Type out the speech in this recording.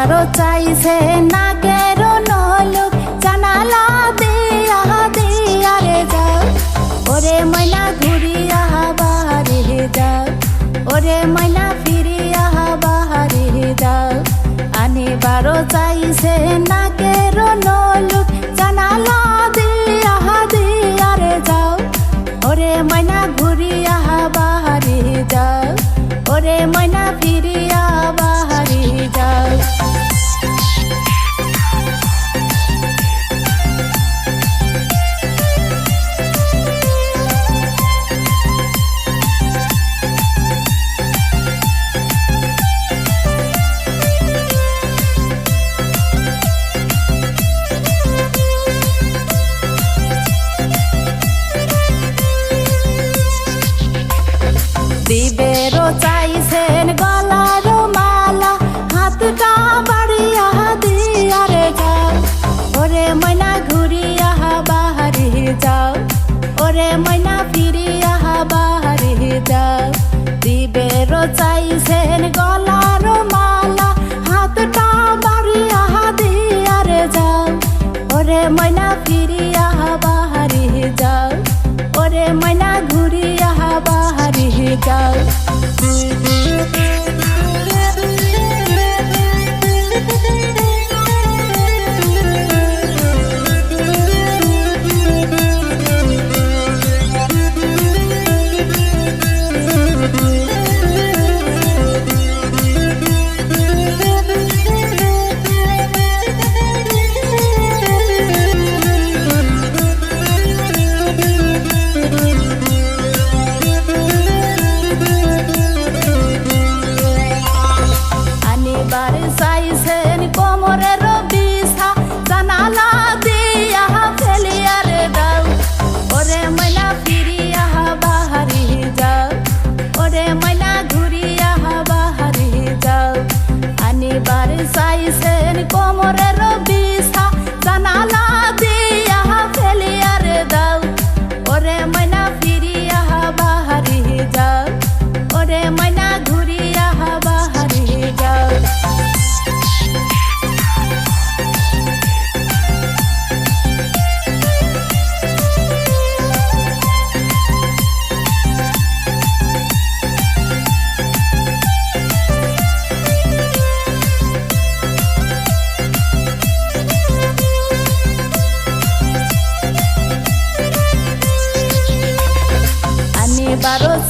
আবারও চাইছে না কেন নলক, জানালা দিয়া দিয়া রে যাও। ওরে ময়না ঘুরিয়া বাহারে যাও। ওরে ময়না ফিরিয়া বাহারে যাও। আনে বারো চাইছে Baby বারো